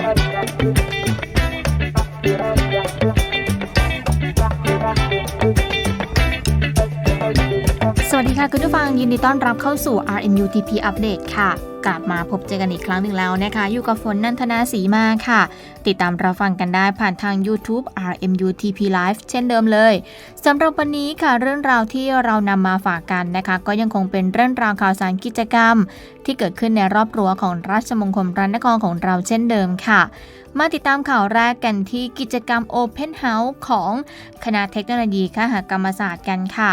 ส วัสดีค่ะคุณผู้ฟังยินดีต้อนรับเข้าสู่ RMUTP Update ค่ะ กลับมาพบเจอกันอีกครั้งหนึ่งแล้วนะคะ อยู่กับฝนนันทนาสีมาค่ะ ติดตามเรับฟังกันได้ผ่านทาง YouTube RMUTP Live เช่นเดิมเลยสำหรับวันนี้ค่ะเรื่องราวที่เรานำมาฝากกันนะคะ ก็ยังคงเป็นเรื่องราวข่าวสารกิจกรรม ที่เกิดขึ้นในรอบรั้วของราชมงคลพระนครของเราเช่นเดิมค่ะมาติดตามข่าวแรกกันที่กิจกรรม Open House ของคณะเทคโนโลยีคหกรรมศาสตร์กันค่ะ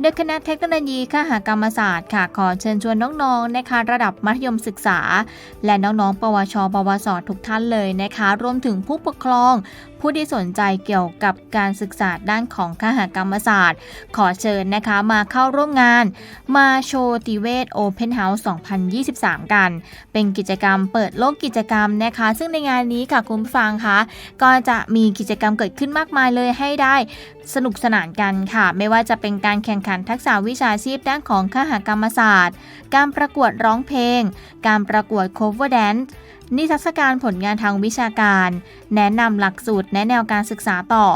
โดยคณะเทคโนโลยีคหกรรมศาสตร์ค่ะ ขอเชิญชวนน้องๆนะคะระดับมัธยมศึกษา และน้องๆ ปวช ปวส ทุกท่านเลยนะคะ รวมถึงผู้ปกครอง ผู้ที่สนใจเกี่ยวกับการศึกษาด้านของคหกรรมศาสตร์ ขอเชิญนะคะมาเข้าร่วมงาน มาโชติเวศ Open House 2023 กัน เป็นกิจกรรมเปิดโลกกิจกรรมนะคะ ซึ่งในงานนี้ค่ะคุณผู้ฟังคะก็จะมีกิจกรรมเกิดขึ้นมากมายเลยให้ได้สนุกสนานกันค่ะ ไม่ว่าจะเป็นการแข่งขันทักษะวิชาชีพด้านของคหกรรมศาสตร์ การประกวดร้องเพลง การประกวด cover dance นิ นิทรรศการผลงานทางวิชาการ แนะนำหลักสูตรแนะแนวการศึกษาต่อ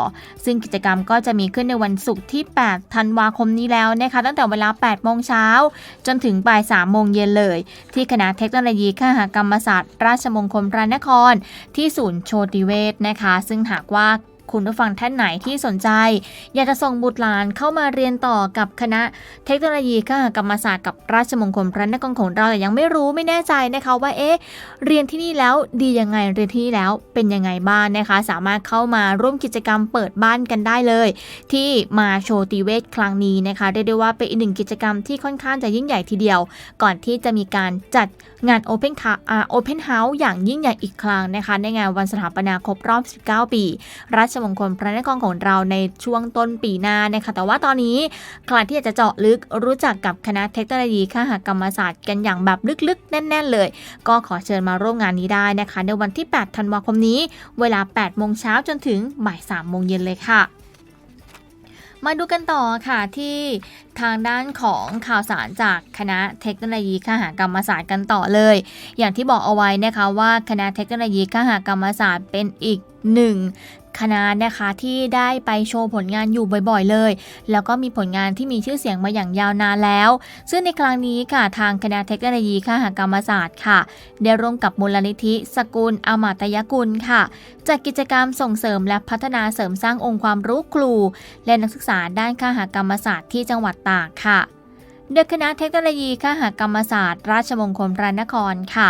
ซึ่งกิจกรรมก็จะมีขึ้นในวันศุกร์ที่ 8 ธันวาคมนี้แล้วนะคะ ตั้งแต่เวลา 8 โมงเช้า จนถึงบ่าย 3 โมงเย็นเลย ที่คณะเทคโนโลยีคหกรรมศาสตร์ ราชมงคลพระนคร ที่ศูนย์โชติเวศนะคะ ซึ่งหากว่า คุณผู้ฟังท่านไหนที่สนใจ อยากจะส่งบุตรหลานเข้ามาเรียนต่อกับคณะเทคโนโลยีคหกรรมศาสตร์กับราชมงคลพระนครของเราแต่ยังไม่รู้ไม่แน่ใจนะคะว่าเอ๊ะเรียนที่นี่แล้วดียังไงเรียนที่นี่แล้วเป็นยังไงบ้างนะคะ สามารถเข้ามาร่วมกิจกรรมเปิดบ้านกันได้เลย ที่มาโชตีเวทครั้งนี้นะคะเรียกได้ว่าเป็นอีกหนึ่งกิจกรรมที่ค่อนข้างจะยิ่งใหญ่ทีเดียว ก่อนที่จะมีการจัดงาน Open c a อ่า Open House อย่างยิ่งใหญ่อีกครั้งนะคะ ในงานวันสถาปนาครบรอบ 19 ปี ราชมงคลพระนครของเราในช่วงต้นปีหน้านะคะแต่ว่าตอนนี้ใครที่อยากจะเจาะลึกรู้จักกับคณะเทคโนโลยีคหกรรมศาสตร์กันอย่างแบบลึกๆ แน่น ๆ เลย ก็ขอเชิญมาร่วมงานนี้ได้นะคะ ในวันที่ 8 ธันวาคมนี้ เวลา 8 โมงเช้าจนถึงบ่าย3โมงเย็นเลยค่ะมาดูกันต่อค่ะที่ทางด้านของข่าวสารจากคณะเทคโนโลยีคหกรรมศาสตร์กันต่อเลย อย่างที่บอกเอาไว้นะคะว่าคณะเทคโนโลยีคหกรรมศาสตร์เป็นอีกหนึ่ง คณะนะคะที่ได้ไปโชว์ผลงานอยู่บ่อยๆเลย แล้วก็มีผลงานที่มีชื่อเสียงมาอย่างยาวนานแล้ว ซึ่งในครั้งนี้ค่ะทางคณะเทคโนโลยีคหกรรมศาสตร์ค่ะ ได้ร่วมกับมูลนิธิ สกุลอมาตยกุลค่ะจัดกิจกรรมส่งเสริมและพัฒนาเสริมสร้างองค์ความรู้ครู และนักศึกษาด้านคหกรรมศาสตร์ที่จังหวัดตากค่ะ โดยคณะเทคโนโลยีคหกรรมศาสตร์ ราชมงคลพระนครค่ะ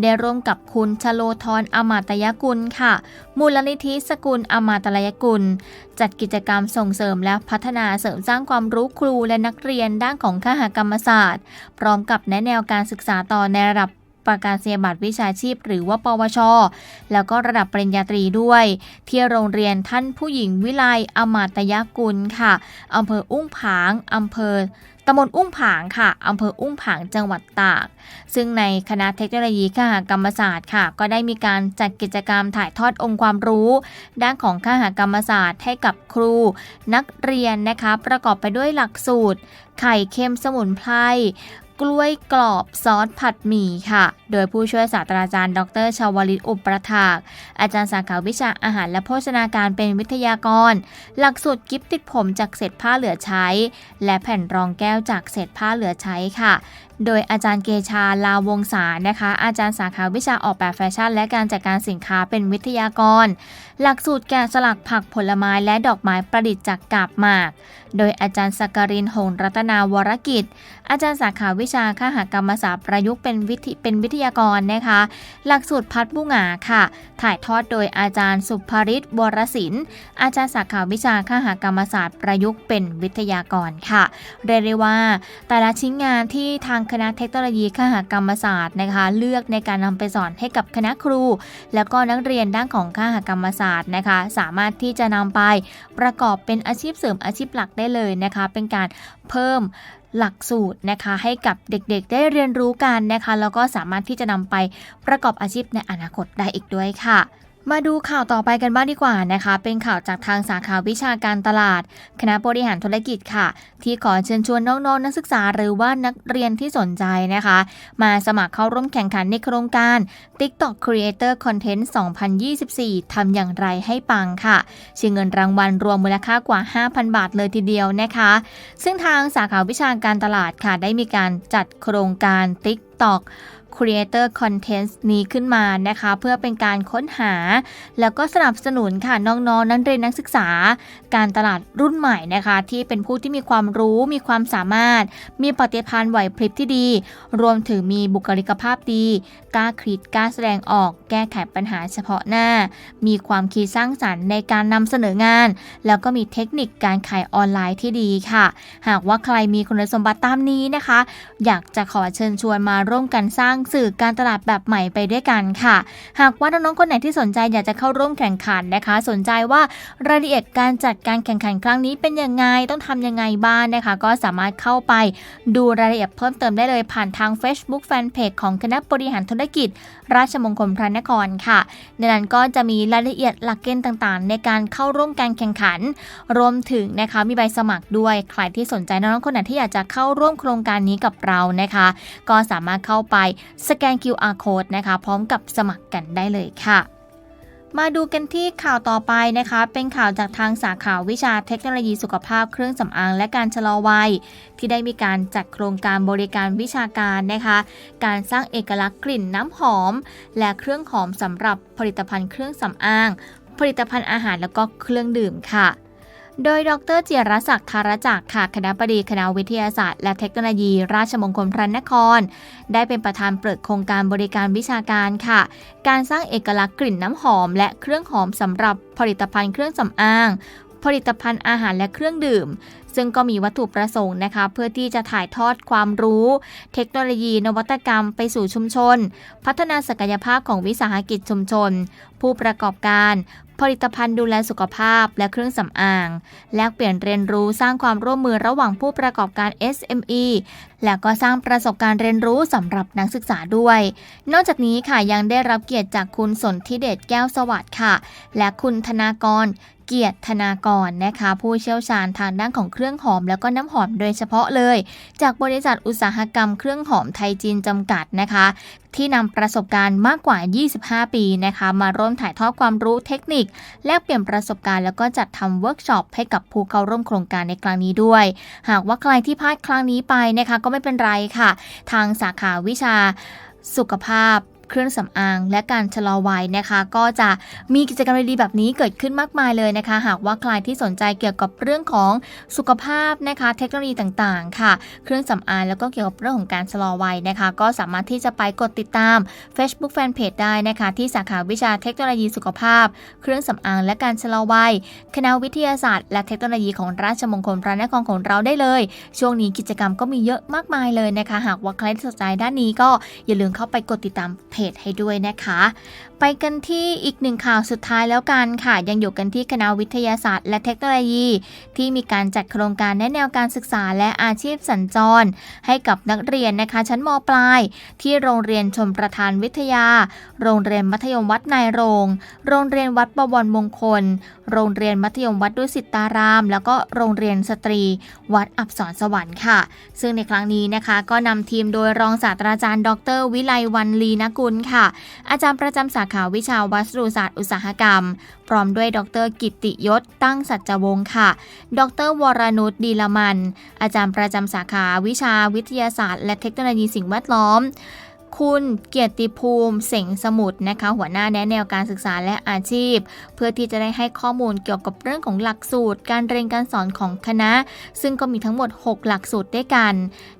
ได้ร่วมกับคุณชโลธรอมาตยกุลค่ะ มูลนิธิสกุลอมาตยกุล จัดกิจกรรมส่งเสริมและพัฒนาเสริมสร้างความรู้ครูและนักเรียนด้านของคหกรรมศาสตร์ พร้อมกับแนะแนวการศึกษาต่อในระดับประกาศนียบัตรวิชาชีพ หรือว่าปวช แล้วก็ระดับปริญญาตรีด้วย ที่โรงเรียนท่านผู้หญิงวิไลอมาตยกุลค่ะอำเภออุ้งผางอำเภอ ตำบลอุ้งผางค่ะอำเภออุ้งผางจังหวัดตาก ซึ่งในคณะเทคโนโลยีข้าหกรรมศาสตร์ค่ะ ก็ได้มีการจัดกิจกรรมถ่ายทอดองค์ความรู้ ด้านของข้าหกรรมศาสตร์ให้กับครู นักเรียนนะคะ ประกอบไปด้วยหลักสูตร ไข่เค็มสมุนไพร กล้วยกรอบซอสผัดหมี่ค่ะ โดยผู้ช่วยศาสตราจารย์ ดรชาวลิตอุปประถาก อาจารย์สาขาวิชาอาหารและโภชนาการเป็นวิทยากร หลักสูตรกิฟติดผมจากเศษผ้าเหลือใช้ และแผ่นรองแก้วจากเศษผ้าเหลือใช้ค่ะ โดยอาจารย์เกชาลาวงศานะคะ อาจารย์สาขาวิชาออกแบบแฟชั่น และการจัดการสินค้าเป็นวิทยากร หลักสูตรแกะสลักผักผลไม้และดอกไม้ประดิษฐ์จากกาบหมาก โดยอาจารย์สักการินหงรัตนาวรกิจ อาจารย์สาขาวิิชาคหกรรมศาสตร์ประยุกต์เป็นวิทเป็นวิทยากรนะคะ หลักสูตรพัดบุงาค่ะ ถ่ายทอดโดยอาจารย์สุภริศวรศิลป์อาจารย์สาขาวิชาคหกรรมศาสตร์ประยุกต์เป็นวิทยากรค่ะ เรียกได้ว่า แต่ละชิ้นงานที่ทางคณะเทคโนโลยีคหกรรมศาสตร์นะคะ เลือกในการนำไปสอนให้กับคณะครู แล้วก็นักเรียนด้านของคหกรรมศาสตร์นะคะ สามารถที่จะนำไปประกอบเป็นอาชีพเสริมอาชีพหลักได้เลยนะคะ เป็นการเพิ่ม หลักสูตรนะคะให้กับเด็กๆได้เรียนรู้กันนะคะ แล้วก็สามารถที่จะนำไปประกอบอาชีพในอนาคตได้อีกด้วยค่ะ มาดูข่าวต่อไปกันบ้างดีกว่านะคะ เป็นข่าวจากทางสาขาวิชาการตลาด คณะบริหารธุรกิจค่ะ ที่ขอเชิญชวนน้องๆนักศึกษาหรือว่านักเรียนที่สนใจนะคะ มาสมัครเข้าร่วมแข่งขันในโครงการ TikTok Creator Content 2024 ทำอย่างไรให้ปังค่ะ ชิงเงินรางวัลรวมมูลค่ากว่า 5,000 บาทเลยทีเดียวนะคะ ซึ่งทางสาขาวิชาการตลาดค่ะ ได้มีการจัดโครงการ TikTok Creator Content นี้ขึ้นมานะคะ เพื่อเป็นการค้นหา แล้วก็สนับสนุนค่ะน้องๆนักเรียนนักศึกษา การตลาดรุ่นใหม่นะคะ ที่เป็นผู้ที่มีความรู้มีความสามารถ มีปฏิภาณไหวพริบที่ดี รวมถึงมีบุคลิกภาพดีกล้าคิดกล้าแสดงออก แก้ไขปัญหาเฉพาะหน้า มีความคิดสร้างสรรค์ในการนำเสนองาน แล้วก็มีเทคนิคการขายออนไลน์ที่ดีค่ะ หากว่าใครมีคุณสมบัติตามนี้นะคะ อยากจะขอเชิญชวนมาร่วมกันสร้างสื่อการตลาดแบบใหม่ไปด้วยกันค่ะ หากว่าน้องๆคนไหนที่สนใจอยากจะเข้าร่วมแข่งขันนะคะ สนใจว่ารายละเอียดการจัดการแข่งขันครั้งนี้เป็นยังไงต้องทำยังไงบ้างนะคะ ก็สามารถเข้าไปดูรายละเอียดเพิ่มเติมได้เลยผ่านทาง Facebook Fanpage ของคณะบริหารธุรกิจ ราชมงคลพระนครค่ะ ในนั้นก็จะมีรายละเอียดหลักเกณฑ์ต่างๆ ในการเข้าร่วมการแข่งขัน รวมถึงนะคะมีใบสมัครด้วย ใครที่สนใจน้องๆคนไหนที่อยากจะเข้าร่วมโครงการนี้กับเรานะคะ ก็สามารถเข้าไปสแกน QR code นะคะ พร้อมกับสมัครกันได้เลยค่ะ มาดูกันที่ข่าวต่อไปนะคะ เป็นข่าวจากทางสาขาวิชาเทคโนโลยีสุขภาพเครื่องสำอางและการชะลอวัย ที่ได้มีการจัดโครงการบริการวิชาการนะคะ การสร้างเอกลักษณ์กลิ่นน้ำหอม และเครื่องหอมสำหรับผลิตภัณฑ์เครื่องสำอาง ผลิตภัณฑ์อาหารแล้วก็เครื่องดื่มค่ะ โดย ดรเจียรศักดิ์ธารจักรค่ะคณะบดีคณะวิทยาศาสตร์ และเทคโนโลยี ราชมงคลพระนคร ได้เป็นประธานเปิดโครงการบริการวิชาการค่ะ การสร้างเอกลักษณ์กลิ่นน้ำหอม และเครื่องหอมสำหรับผลิตภัณฑ์เครื่องสำอาง ผลิตภัณฑ์อาหารและเครื่องดื่ม ซึ่งก็มีวัตถุประสงค์นะคะ เพื่อที่จะถ่ายทอดความรู้ เทคโนโลยี นวัตกรรมไปสู่ชุมชน พัฒนาศักยภาพของวิสาหกิจชุมชน ผู้ประกอบการ ผลิตภัณฑ์ดูแลสุขภาพและเครื่องสำอาง แลกเปลี่ยนเรียนรู้สร้างความร่วมมือระหว่างผู้ประกอบการ SME และก็สร้างประสบการณ์เรียนรู้สำหรับนักศึกษาด้วย นอกจากนี้ค่ะยังได้รับเกียรติจากคุณสนธิเดชแก้วสวัสดิ์ค่ะ และคุณธนากร เกียรติธนากรนะคะ ผู้เชี่ยวชาญทางด้านของเครื่องหอมแล้วก็น้ำหอมโดยเฉพาะเลย จากบริษัทอุตสาหกรรมเครื่องหอมไทยจีนจำกัดนะคะ ที่นำประสบการณ์มากกว่า 25 ปีนะคะ มาร่วมถ่ายทอดความรู้เทคนิค แลกเปลี่ยนประสบการณ์แล้วก็จัดทำเวิร์กช็อปให้กับผู้เข้าร่วมโครงการในครั้งนี้ด้วย หากว่าใครที่พลาดครั้งนี้ไปนะคะ ก็ไม่เป็นไรค่ะ ทางสาขาวิชาสุขภาพ เครื่องสำอาง และการชะลอวัยนะคะ ก็จะมีกิจกรรมดีๆแบบนี้เกิดขึ้นมากมายเลยนะคะ หากว่าใครที่สนใจเกี่ยวกับเรื่องของสุขภาพนะคะ เทคโนโลยีต่างๆ ค่ะ เครื่องสำอางแล้วก็เกี่ยวกับเรื่องของการชะลอวัยนะคะ ก็สามารถที่จะไปกดติดตาม Facebook Fanpage ได้นะคะ ที่สาขาวิชาเทคโนโลยีสุขภาพ เครื่องสำอาง และการชะลอวัยคณะวิทยาศาสตร์ และเทคโนโลยีของราชมงคลพระนครของเราได้เลย ช่วงนี้กิจกรรมก็มีเยอะมากมายเลยนะคะ หากว่าใครที่สนใจด้านนี้ก็อย่าลืมเข้าไปกดติดตามเพจให้ด้วยนะคะ ไปกันที่อีกหนึ่งข่าวสุดท้ายแล้วกันค่ะ ยังอยู่กันที่คณะวิทยาศาสตร์ และเทคโนโลยี ที่มีการจัดโครงการแนะแนวการศึกษาและอาชีพสัญจร ให้กับนักเรียนนะคะ ชั้นมปลาย ที่โรงเรียนชมประทานวิทยา โรงเรียนมัธยมวัดนายโรง โรงเรียนวัดประวรมงคล โรงเรียนมัธยมวัดดุสิตาราม แล้วก็โรงเรียนสตรี วัดอับสรสวรรค์ค่ะ ซึ่งในครั้งนี้นะคะ ก็นำทีมโดยรองศาสตราจารย์ ดร วิไลวันลีนกุลค่ะ อาจารย์ประจำสาขาวิชาวัสดุศาสตร์อุตสาหกรรม พร้อมด้วยดรกิติยศตั้งสัจวงศ์ค่ะ ดรวรนุชดีละมัน อาจารย์ประจำสาขาวิชาวิทยาศาสตร์ และเทคโนโลยีสิ่งแวดล้อม คุณเกียรติภูมิ เสงสมุทรนะคะ หัวหน้าแนะแนวการศึกษาและอาชีพ เพื่อที่จะได้ให้ข้อมูลเกี่ยวกับเรื่องของหลักสูตร การเรียนการสอนของคณะ ซึ่งก็มีทั้งหมด 6 หลักสูตรด้วยกัน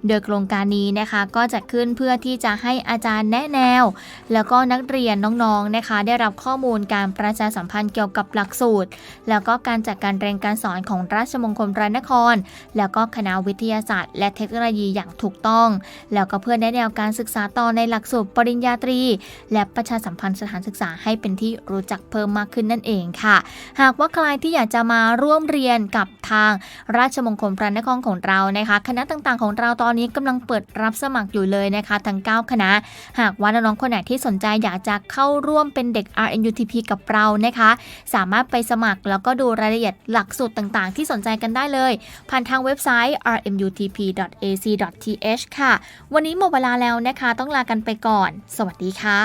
โดยโครงการนี้นะคะก็จะขึ้นเพื่อที่จะให้อาจารย์แนะแนว แล้วก็นักเรียนน้องๆนะคะ ได้รับข้อมูลการประชาสัมพันธ์เกี่ยวกับหลักสูตร แล้วก็การจัดการเรียนการสอนของราชมงคลพระนคร แล้วก็คณะวิทยาศาสตร์ และเทคโนโลยีอย่างถูกต้อง แล้วก็เพื่อแนะแนวการศึกษาต่อในหลักสูตรปริญญาตรี และประชาสัมพันธ์สถานศึกษาให้เป็นที่รู้จักเพิ่มมากขึ้นนั่นเองค่ะ หากว่าใครที่อยากจะมาร่วมเรียนกับทางราชมงคลพระนครของเรานะคะ คณะต่างๆของเราตอนนี้กำลังเปิดรับสมัครอยู่เลยนะคะทั้ง 9 คณะ หากว่าน้องๆคนไหนที่สนใจอยากจะเข้าร่วมเป็นเด็ก RNUTP กับเรานะคะ สามารถไปสมัครแล้วก็ดูรายละเอียดหลักสูตรต่างๆ ที่สนใจกันได้เลย ผ่านทางเว็บไซต์ rmutp.ac.th ค่ะ วันนี้หมดเวลาแล้วนะคะ ต้องลาันไปก่อน สวัสดีค่ะ